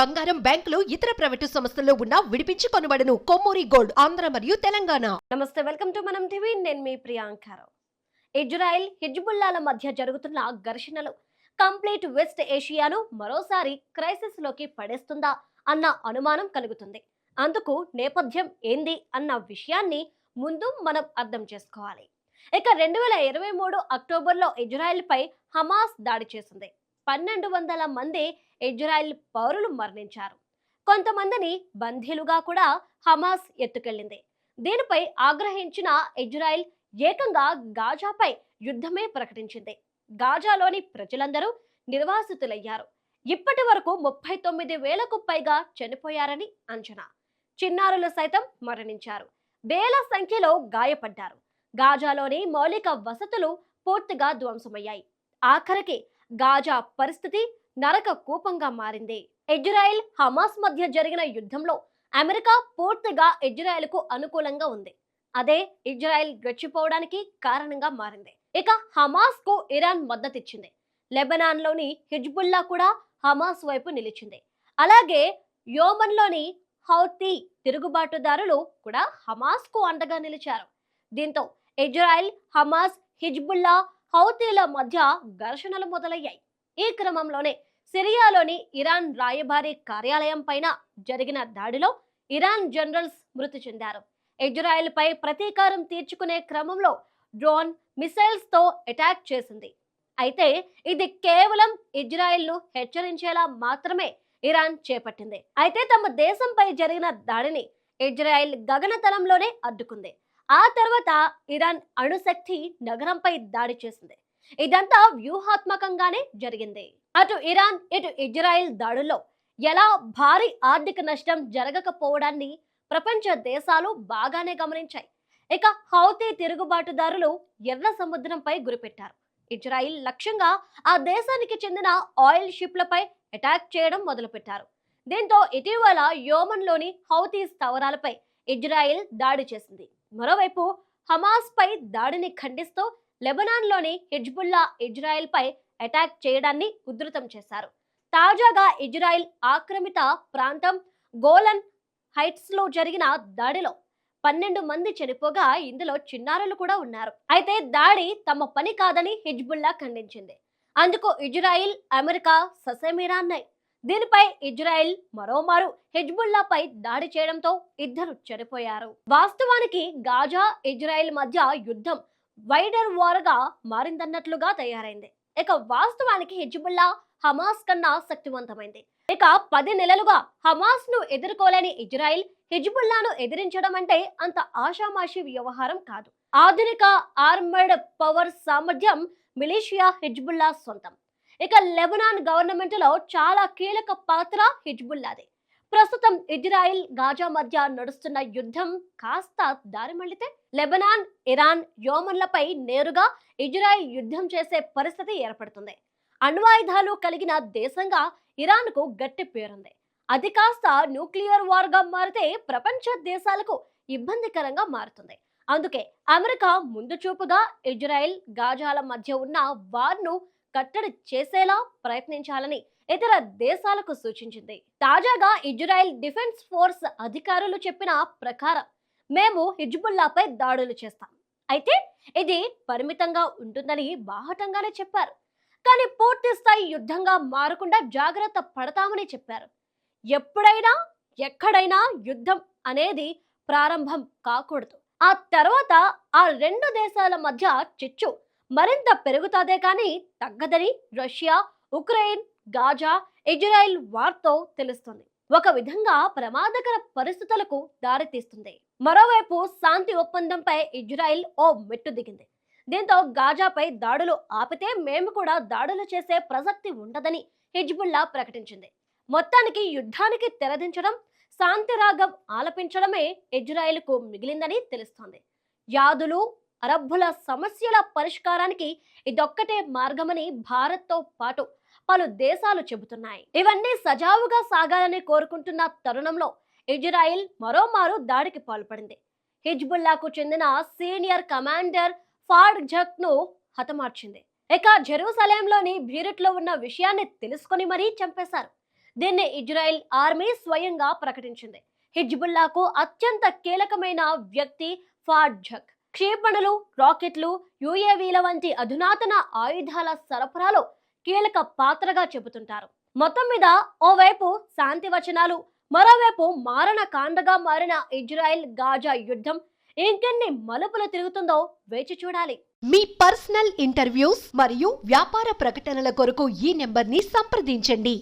బంగారం బ్యాంకులు ఇతర ప్రైవేటు సంస్థల్లో ఉన్న విడిపించి కొనబడను కొమ్మూరి గోల్డ్ ఆంధ్ర మరియు తెలంగాణ. నమస్తే వెల్కమ్ టు మనం టీవీ. నేను మీ ప్రియాంకారావు ఇజ్రాయెల్ హిజ్బుల్లాల మధ్య జరుగుతున్న ఘర్షణలు కంప్లీట్ వెస్ట్ ఏషియాను మరోసారి క్రైసిస్లోకి పడేస్తుందా అన్న అనుమానం కలుగుతుంది. అందుకు నేపథ్యం ఏంది అన్న విషయాన్ని ముందు మనం అర్థం చేసుకోవాలి. ఇక రెండు వేల ఇరవై మూడు అక్టోబర్లో ఇజ్రాయెల్పై హమాస్ దాడి చేసింది. పన్నెండు వందల మంది ఇజ్రాయెల్ పౌరులు మరణించారు. కొంతమందిని బందీలుగా కూడా హమాస్ ఎత్తుకెళ్ళింది దీనిపై ఆగ్రహించిన ఇజ్రాయెల్ ఏకంగా గాజాపై యుద్ధమే ప్రకటించింది. గాజాలోని ప్రజలందరూ నిర్వాసితులయ్యారు. ఇప్పటి వరకు ముప్పై తొమ్మిది వేలకు పైగా చనిపోయారని అంచనా. చిన్నారులు సైతం మరణించారు. వేల సంఖ్యలో గాయపడ్డారు. గాజాలోని మౌలిక వసతులు పూర్తిగా ధ్వంసమయ్యాయి. ఆఖరికి గాజా పరిస్థితి నరక కూపంగా మారింది. ఇజ్రాయెల్ హమాస్ మధ్య జరిగిన యుద్ధంలో అమెరికా పూర్తిగా ఇజ్రాయెల్కు అనుకూలంగా ఉంది. అదే ఇజ్రాయెల్ గడిచిపోవడానికి కారణంగా మారింది. ఇక హమాస్కు ఇరాన్ మద్దతిచ్చింది. లెబనాన్లోని హిజ్బుల్లా కూడా హమాస్ వైపు నిలిచింది. అలాగే యోమన్లోని హౌతీ తిరుగుబాటుదారులు కూడా హమాస్కు అండగా నిలిచారు. దీంతో ఇజ్రాయెల్ హమాస్ హిజ్బుల్లా హౌతీల మధ్య ఘర్షణలు మొదలయ్యాయి. ఈ క్రమంలోనే సిరియాలోని ఇరాన్ రాయబారి కార్యాలయం పైన జరిగిన దాడిలో ఇరాన్ జనరల్స్ మృతి చెందారు. ఇజ్రాయెల్పై ప్రతీకారం తీర్చుకునే క్రమంలో డ్రోన్ మిసైల్స్తో అటాక్ చేసింది. అయితే ఇది కేవలం ఇజ్రాయెల్ను హెచ్చరించేలా మాత్రమే ఇరాన్ చేపట్టింది. అయితే తమ దేశంపై జరిగిన దాడిని ఇజ్రాయెల్ గగనతలంలోనే అడ్డుకుంది. ఆ తర్వాత ఇరాన్ అణుశక్తి నగరంపై దాడి చేసింది. ఇదంతా వ్యూహాత్మకంగానే జరిగింది. అటు ఇరాన్ ఇటు ఇజ్రాయెల్ దాడుల్లో ఎలా భారీ ఆర్థిక నష్టం జరగకపోవడాన్ని ప్రపంచ దేశాలు బాగానే గమనించాయి. ఇక హౌతీ తిరుగుబాటుదారులు ఎర్ర సముద్రంపై గురిపెట్టారు. ఇజ్రాయిల్ లక్ష్యంగా ఆ దేశానికి చెందిన ఆయిల్ షిప్లపై అటాక్ చేయడం మొదలుపెట్టారు. దీంతో ఇటీవల యోమన్లోని హౌతీ స్థావరాలపై ఇజ్రాయిల్ దాడి చేసింది. మరోవైపు హమాస్ పై దాడిని ఖండిస్తూ లెబనాన్లోని హిజ్బుల్లా ఇజ్రాయెల్పై అటాక్ చేయడాన్ని ఉధృతం చేశారు. తాజాగా ఇజ్రాయెల్ ఆక్రమిత ప్రాంతం గోలన్ హైట్స్లో జరిగిన దాడిలో పన్నెండు మంది చనిపోగా ఇందులో చిన్నారులు కూడా ఉన్నారు. అయితే దాడి తమ పని కాదని హిజ్బుల్లా ఖండించింది. అందుకు ఇజ్రాయిల్ అమెరికా ససేమిరా అన్నాయి దీనిపై ఇజ్రాయెల్ మరోమారు హిజ్బుల్లాపై దాడి చేయడంతో ఇద్దరు చనిపోయారు వాస్తవానికి గాజా ఇజ్రాయెల్ మధ్య యుద్ధం వైడర్ వార్గా మారిందన్నట్లుగా తయారైంది. ఇక వాస్తవానికి హిజ్బుల్లా హమాస్ కన్నా శక్తివంతమైంది. ఇక పది నెలలుగా హమాస్ను ఎదుర్కోలేని ఇజ్రాయెల్ హిజ్బుల్లాను ఎదిరించడం అంటే అంత ఆషామాషి వ్యవహారం కాదు. ఆధునిక ఆర్మర్డ్ పవర్ సామర్థ్యం మిలీషియా హిజ్బుల్లా సొంతం. ఇక లెబనాన్ గవర్నమెంట్లో చాలా కీలక పాత్ర హిజ్బుల్లాది. ప్రస్తుతం ఇజ్రాయిల్ గాజా మధ్య నడుస్తున్న యుద్ధం కాస్త దారి మళ్ళితే లెబనాన్ ఇరాన్ యోమన్లపై నేరుగా ఇజ్రాయిల్ యుద్ధం చేసే పరిస్థితి ఏర్పడుతుంది. అణ్వాయుధాలు కలిగిన దేశంగా ఇరాన్కు గట్టి పేరుంది. అది కాస్త న్యూక్లియర్ వార్గా మారితే ప్రపంచ దేశాలకు ఇబ్బందికరంగా మారుతుంది. అందుకే అమెరికా ముందు చూపుగా ఇజ్రాయెల్ గాజాల మధ్య ఉన్న వార్ను కట్టడి చేసేలా ప్రయత్నించాలని ఇతర దేశాలకు సూచించింది. తాజాగా ఇజ్రాయెల్ డిఫెన్స్ ఫోర్స్ అధికారులు చెప్పిన ప్రకారం మేము హిజ్బుల్లాపై దాడులు చేస్తాం. అయితే ఇది పరిమితంగా ఉంటుందని బాహటంగానే చెప్పారు. కానీ పూర్తి స్థాయి యుద్ధంగా మారకుండా జాగ్రత్త పడతామని చెప్పారు. ఎప్పుడైనా ఎక్కడైనా యుద్ధం అనేది ప్రారంభం కాకూడదు. ఆ తర్వాత ఆ రెండు దేశాల మధ్య చిచ్చు మరింత పెరుగుతాదే కానీ తగ్గదని రష్యా ఉక్రెయిన్ గాజా ఇజ్రాయెల్ వార్తో తెలుస్తుంది. ఒక విధంగా ప్రమాదకర పరిస్థితులకు దారితీస్తుంది మరోవైపు శాంతి ఒప్పందంపై ఇజ్రాయెల్ ఓ మెట్టు దిగింది. దీంతో గాజాపై దాడులు ఆపితే మేము కూడా దాడులు చేసే ప్రసక్తి ఉండదని హిజ్బుల్లా ప్రకటించింది. మొత్తానికి యుద్ధానికి తెరదించడం శాంతి రాగం ఆలపించడమే ఇజ్రాయెల్కు మిగిలిందని తెలుస్తోంది. యాదులు అరబ్బుల సమస్యల పరిష్కారానికి ఇదొక్కటే మార్గమని భారత్తో పాటు పలు దేశాలు చెబుతున్నాయి. ఇవన్నీ సజావుగా సాగాలని కోరుకుంటున్న తరుణంలో ఇజ్రాయిల్ మరోమారు దాడికి పాల్పడింది. హిజ్బుల్లాకు చెందిన సీనియర్ కమాండర్ ఫాడ్ జక్ను హతమార్చింది. ఇక జెరూసలేంలోని బీరుట్లో ఉన్న విషయాన్ని తెలుసుకొని మరీ చంపేశారు. దీన్ని ఇజ్రాయెల్ ఆర్మీ స్వయంగా ప్రకటించింది. హిజ్బుల్లాకు అత్యంత కీలకమైన వ్యక్తి ఫాడ్జక్ క్షేపణలు రాకెట్లు యుఏవీల వంటి అధునాతన ఆయుధాల సరఫరాలో కీలక పాత్రగా చెబుతుంటారు. మొత్తం మీద ఓవైపు శాంతి వచనాలు మరోవైపు మారణ కాండగా మారిన ఇజ్రాయెల్ గాజా యుద్ధం ఇంకెన్ని మలుపులు తిరుగుతుందో వేచి చూడాలి. మీ పర్సనల్ ఇంటర్వ్యూస్ మరియు వ్యాపార ప్రకటనల కొరకు ఈ నెంబర్ని సంప్రదించండి.